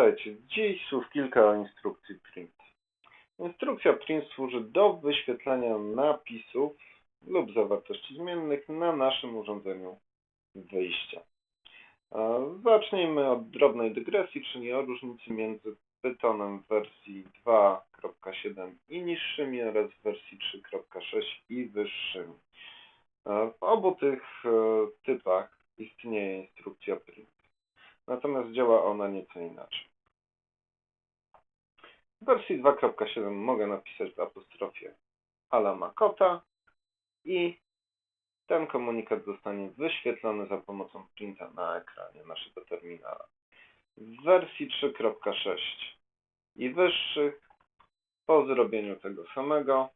Pamiętajcie, dziś słów kilka o instrukcji print. Instrukcja print służy do wyświetlenia napisów lub zawartości zmiennych na naszym urządzeniu wyjścia. Zacznijmy od drobnej dygresji, czyli o różnicy między Pythonem w wersji 2.7 i niższymi oraz w wersji 3.6 i wyższymi. W obu tych e, typach istnieje instrukcja print. Natomiast działa ona nieco inaczej. W wersji 2.7 mogę napisać w apostrofie ala ma kota i ten komunikat zostanie wyświetlony za pomocą printa na ekranie naszego terminala. W wersji 3.6 i wyższych po zrobieniu tego samego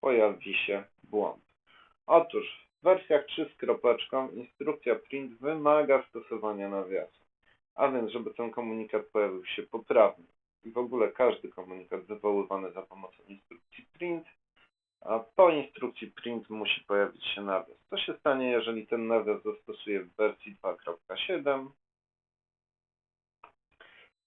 pojawi się błąd. Otóż w wersjach 3 z kropeczką instrukcja print wymaga stosowania nawiasu. A więc, żeby ten komunikat pojawił się poprawnie i w ogóle każdy komunikat wywoływany za pomocą instrukcji print, a po instrukcji print musi pojawić się nawias. Co się stanie, jeżeli ten nawias zastosuję w wersji 2.7?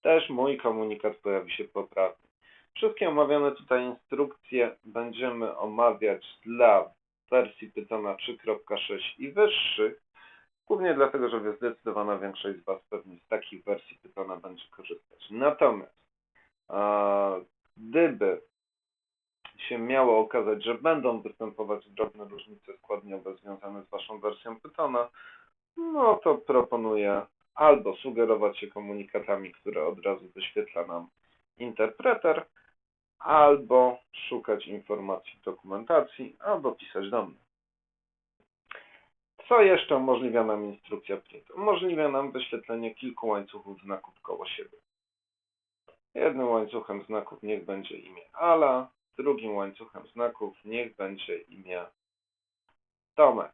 Też mój komunikat pojawi się poprawnie. Wszystkie omawiane tutaj instrukcje będziemy omawiać dla wersji Pythona 3.6 i wyższych, głównie dlatego, że zdecydowana większość z Was pewnie z takich wersji Pythona będzie korzystać. Natomiast gdyby się miało okazać, że będą występować drobne różnice składniowe związane z Waszą wersją Pythona, no to proponuję albo sugerować się komunikatami, które od razu wyświetla nam interpreter, albo szukać informacji w dokumentacji, albo pisać do mnie. Co jeszcze umożliwia nam instrukcja print? Umożliwia nam wyświetlenie kilku łańcuchów znaków koło siebie. Jednym łańcuchem znaków niech będzie imię Ala, drugim łańcuchem znaków niech będzie imię Tomek.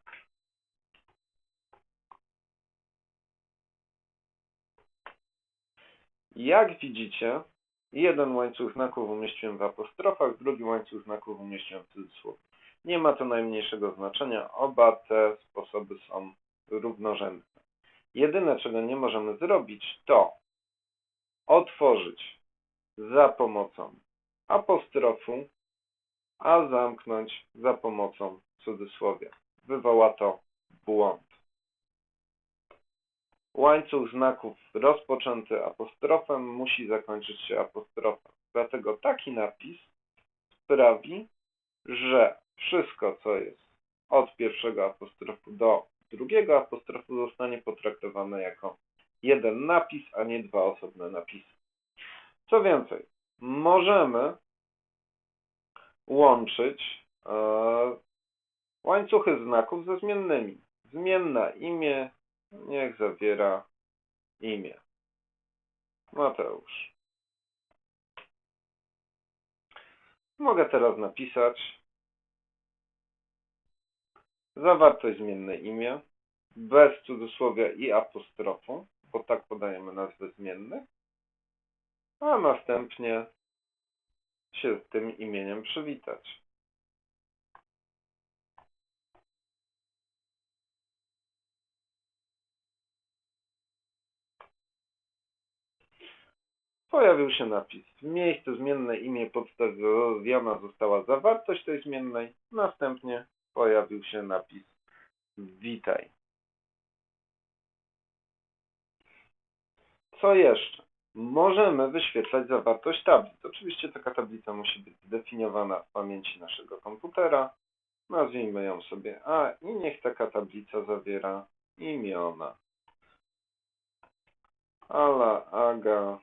Jak widzicie, jeden łańcuch znaków umieściłem w apostrofach, drugi łańcuch znaków umieściłem w cudzysłowie. Nie ma to najmniejszego znaczenia, oba te sposoby są równorzędne. Jedyne, czego nie możemy zrobić, to otworzyć za pomocą apostrofu, a zamknąć za pomocą cudzysłowia. Wywoła to błąd. Łańcuch znaków rozpoczęty apostrofem musi zakończyć się apostrofem. Dlatego taki napis sprawi, że wszystko, co jest od pierwszego apostrofu do drugiego apostrofu zostanie potraktowane jako jeden napis, a nie dwa osobne napisy. Co więcej, możemy łączyć e, łańcuchy znaków ze zmiennymi. Zmienna imię niech zawiera imię. Mateusz. Mogę teraz napisać zawartość zmiennej imię bez cudzysłowia i apostrofu, bo tak podajemy nazwy zmiennych, a następnie się tym imieniem przywitać. Pojawił się napis. W miejscu zmienne imię podstawiona została zawartość tej zmiennej. Następnie pojawił się napis Witaj. Co jeszcze? Możemy wyświetlać zawartość tablic. Oczywiście taka tablica musi być zdefiniowana w pamięci naszego komputera. Nazwijmy ją sobie A i niech taka tablica zawiera imiona. Ala, Aga,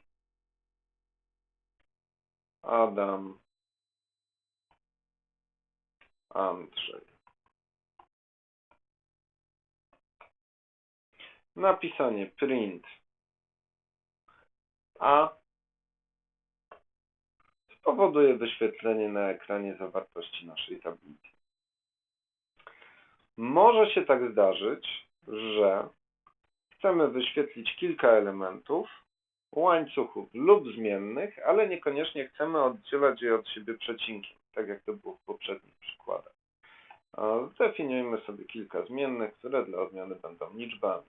Adam, Andrzej. Napisanie print A spowoduje wyświetlenie na ekranie zawartości naszej tablicy. Może się tak zdarzyć, że chcemy wyświetlić kilka elementów łańcuchów lub zmiennych, ale niekoniecznie chcemy oddzielać je od siebie przecinkiem, tak jak to było w poprzednich przykładach. Zdefiniujmy sobie kilka zmiennych, które dla odmiany będą liczbami.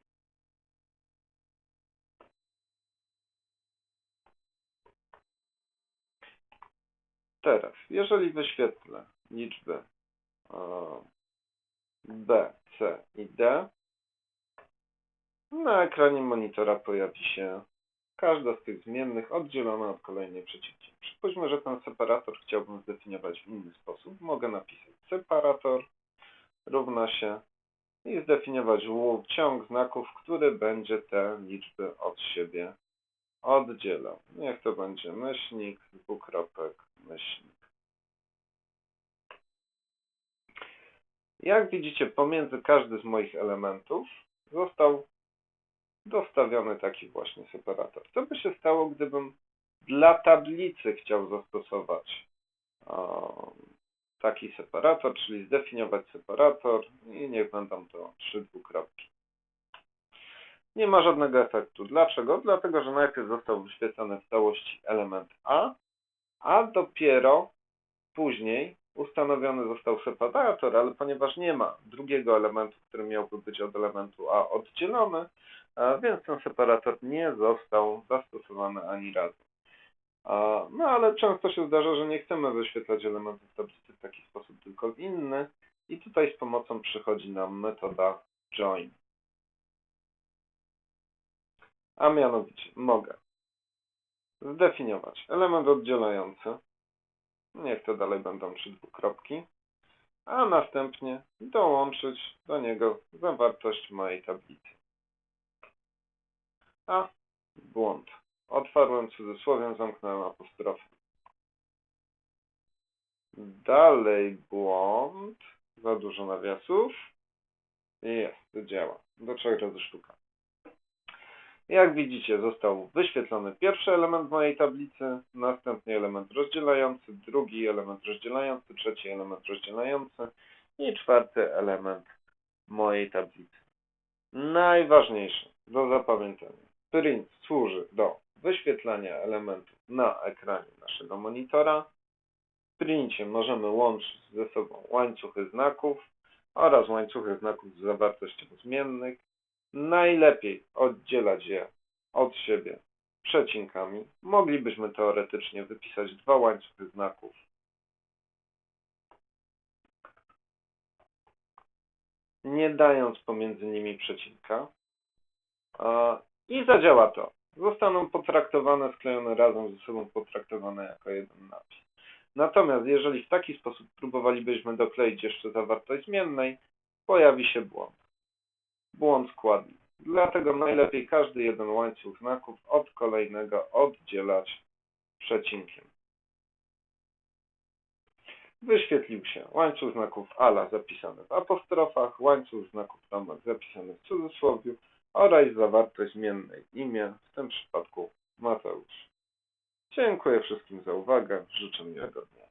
Teraz, jeżeli wyświetlę liczby e, B, C i D, na ekranie monitora pojawi się każda z tych zmiennych oddzielona od kolejnej przeciwki. Przypuśćmy, że ten separator chciałbym zdefiniować w inny sposób. Mogę napisać separator równa się i zdefiniować ł- ciąg znaków, który będzie te liczby od siebie oddzielał. Niech to będzie myślnik, dwukropek, myślnik. Jak widzicie, pomiędzy każdy z moich elementów został dostawiony taki właśnie separator. Co by się stało, gdybym dla tablicy chciał zastosować o, taki separator, czyli zdefiniować separator i niech będą to trzy dwukropki. Nie ma żadnego efektu. Dlaczego? Dlatego, że najpierw został wyświetlony w całości element A, a dopiero później ustanowiony został separator, ale ponieważ nie ma drugiego elementu, który miałby być od elementu A oddzielony, więc ten separator nie został zastosowany ani razu. No ale często się zdarza, że nie chcemy wyświetlać elementów tablicy w taki sposób, tylko w inny i tutaj z pomocą przychodzi nam metoda join. A mianowicie mogę zdefiniować element oddzielający, niech to dalej będą trzy dwukropki, a następnie dołączyć do niego zawartość mojej tablicy. A, błąd. Otwarłem cudzysłowiem, zamknąłem apostrofem. Dalej błąd. Za dużo nawiasów. Jest, działa. Do trzech razy sztuka. Jak widzicie, został wyświetlony pierwszy element mojej tablicy, następnie element rozdzielający, drugi element rozdzielający, trzeci element rozdzielający i czwarty element mojej tablicy. Najważniejsze do zapamiętania. Print służy do wyświetlania elementów na ekranie naszego monitora. W princie możemy łączyć ze sobą łańcuchy znaków oraz łańcuchy znaków z zawartością zmiennych. Najlepiej oddzielać je od siebie przecinkami. Moglibyśmy teoretycznie wypisać dwa łańcuchy znaków. Nie dając pomiędzy nimi przecinka. I zadziała to. Zostaną potraktowane, sklejone razem ze sobą, potraktowane jako jeden napis. Natomiast jeżeli w taki sposób próbowalibyśmy dokleić jeszcze zawartość zmiennej, pojawi się błąd. Błąd składny. Dlatego najlepiej każdy jeden łańcuch znaków od kolejnego oddzielać przecinkiem. Wyświetlił się łańcuch znaków ala zapisany w apostrofach, łańcuch znaków domek zapisany w cudzysłowiu oraz zawartość zmiennej imię, w tym przypadku Mateusz. Dziękuję wszystkim za uwagę. Życzę miłego dnia.